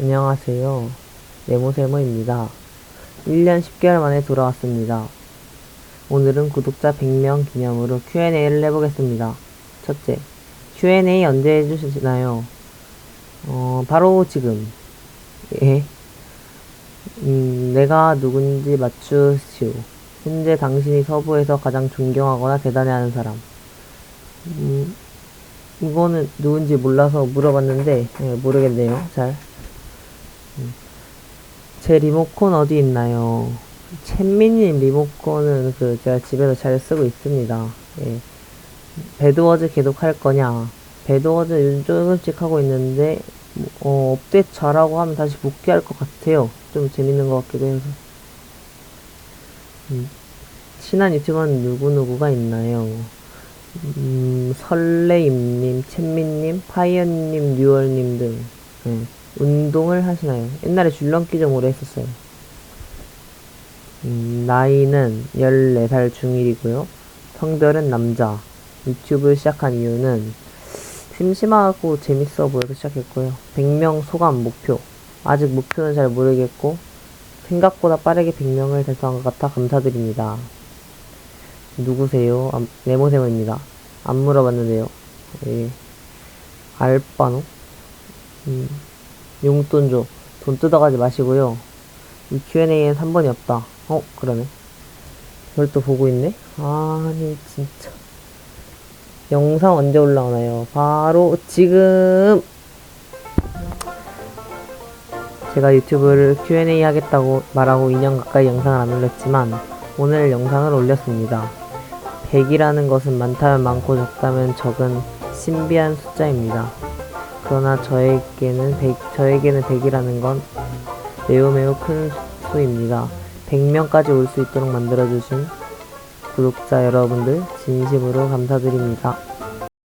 안녕하세요. 네모세모입니다. 1년 10개월 만에 돌아왔습니다. 오늘은 구독자 100명 기념으로 Q&A를 해보겠습니다. 첫째, Q&A 언제 해주시나요? 어, 바로 지금. 예. 음, 내가 누군지 맞추시오. 현재 당신이 서부에서 가장 존경하거나 대단해하는 사람. 음, 이거는 누군지 몰라서 물어봤는데 예, 모르겠네요. 잘. 음. 제 리모컨 어디 있나요? 챗미님 리모컨은 그 제가 집에서 잘 쓰고 있습니다. 예. 배드워즈 계속 할 거냐? 배드워즈 요즘 조금씩 하고 있는데 어, 업데이트 잘하고 하면 다시 복귀할 것 같아요. 좀 재밌는 것 같기도 해서. 음. 친한 유튜버는 누구누구가 있나요? 음, 설레임님, 챗민님, 파이언님, 뉴얼님 등 예, 운동을 하시나요? 옛날에 줄넘기 좀 오래 했었어요. 음, 나이는 14살 중1이고요. 성별은 남자. 유튜브 시작한 이유는 심심하고 재밌어 보여서 시작했고요. 100명 소감 목표. 아직 목표는 잘 모르겠고 생각보다 빠르게 100명을 달성한 것 같아 감사드립니다. 누구세요? 아, 네모세모입니다. 안 물어봤는데요. 예. 알바노? 음, 용돈 줘. 돈 뜯어가지 마시고요. 이 Q&A엔 3번이 없다. 어, 그러네. 이걸 또 보고 있네? 아니, 진짜. 영상 언제 올라오나요? 바로 지금! 제가 유튜브를 Q&A 하겠다고 말하고 2년 가까이 영상을 안 올렸지만 오늘 영상을 올렸습니다. 100이라는 것은 많다면 많고 적다면 적은 신비한 숫자입니다. 그러나 저에게는 100, 저에게는 100이라는 건 매우 매우 큰 수입니다. 100명까지 올 수 있도록 만들어주신 구독자 여러분들 진심으로 감사드립니다.